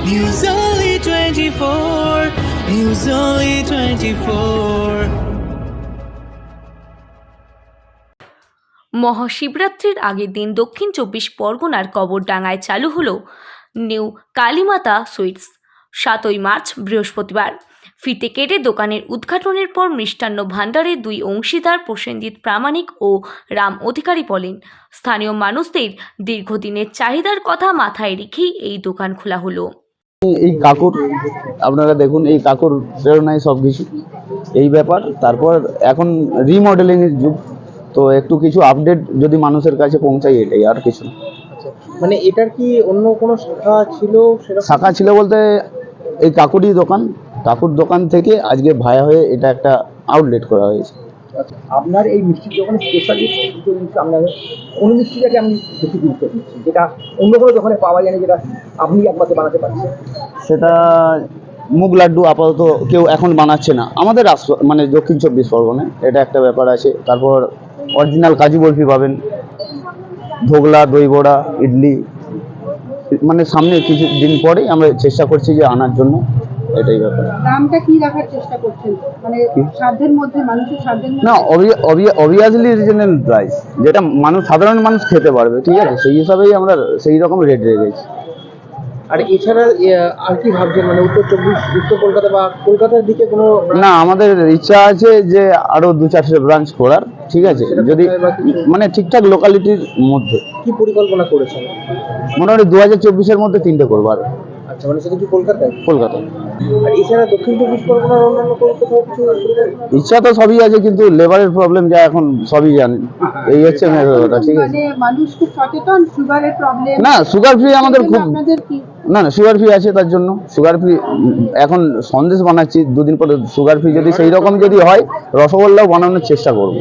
News Only 24. News Only 24. মহাশিবরাত্রির আগের দিন দক্ষিণ চব্বিশ পরগনার কবরডাঙ্গায় চালু হলো নিউ কালীমাতা সুইটস, সাতই মার্চ, বৃহস্পতিবার ফিতে কেটে দোকানের উদ্ঘাটনের পর মিষ্টান্ন ভাণ্ডারের দুই অংশীদার প্রসেনজিৎ প্রামাণিক ও রাম অধিকারী বলেন, স্থানীয় মানুষদের দীর্ঘদিনের চাহিদার কথা মাথায় রেখেই এই দোকান খোলা হলো এই কাকুর আপনারা দেখুন এই কাকুর প্রেরণায় সব কিছু এই ব্যাপার। তারপর এখন রিমডেলিং এর যুগ। তো একটু কিছু আপডেট যদি মানুষের কাছে পৌঁছাই এটাই আর কিছু না। মানে এটার কি অন্য কোনো শাখা ছিল শাখা ছিল বলতে এই কাকুরই দোকান। কাকুর দোকান থেকে আজকে ভায়া হয়ে এটা একটা আউটলেট করা হয়েছে। আচ্ছা, আপনার এই মিষ্টির দোকানে স্পেশালিস্ট দুটো জিনিস আপনার কোন মিষ্টিটাকে আমি বেশি গুরুত্ব দিচ্ছি? যেটা অন্য কোনো দোকানে পাওয়া যায় না যেটা আপনি একমাত্র বানাতে পারছেন? সেটা মুগ লাড্ডু আপাতত কেউ এখন বানাচ্ছে না। আমাদের আস- মানে দক্ষিণ চব্বিশ পরগনায় এটা একটা ব্যাপার আছে। তারপর অরিজিনাল কাজু বরফি পাবেন। ধোগলা দই বড়া ইডলি মানে সামনে কিছু দিন পরেই আমরা চেষ্টা করছি যে আনার জন্য। এটাই ব্যাপার। দামটা কি রাখার চেষ্টা করছেন? মানে সাধ্যের মধ্যে মানুষের সাধ্যের না অবভিয়াসলি রিজনেবল প্রাইস যেটা মানুষ সাধারণ মানুষ খেতে পারবে ঠিক আছে? সেই হিসাবেই আমরা সেই রকম রেট রেখেছি। আর এছাড়া আর কি ভাবছেন? মানে উত্তর চব্বিশ উত্তর কলকাতা বা কলকাতার দিকে কোনো না আমাদের ইচ্ছা আছে যে আরও দু চারটে ব্রাঞ্চ করার ঠিক আছে? সেটা যদি? মানে ঠিকঠাক লোকালিটির মধ্যে। কি পরিকল্পনা করেছেন? মোটামুটি দু হাজার চব্বিশের মধ্যে তিনটে করব আর। আচ্ছা মানে সেটা কি কলকাতায়? কলকাতা। আর এছাড়া দক্ষিণ চব্বিশ পরগনার অন্যান্য কোথাও কিছু ইচ্ছা তো সবই আছে কিন্তু লেবারের প্রবলেম যা এখন সবই জানেন এই হচ্ছে ঠিক আছে? মানে মানুষ খুব সচেতন সুগারের প্রবলেম না সুগার ফ্রি আমাদের খুব আপনাদের কি না না সুগার ফ্রি আছে তার জন্য। সুগার ফ্রি এখন সন্দেশ বানাচ্ছি, দুদিন পরে সুগার ফ্রি যদি সেই রকম যদি হয়, রসগোল্লাও বানানোর চেষ্টা করব।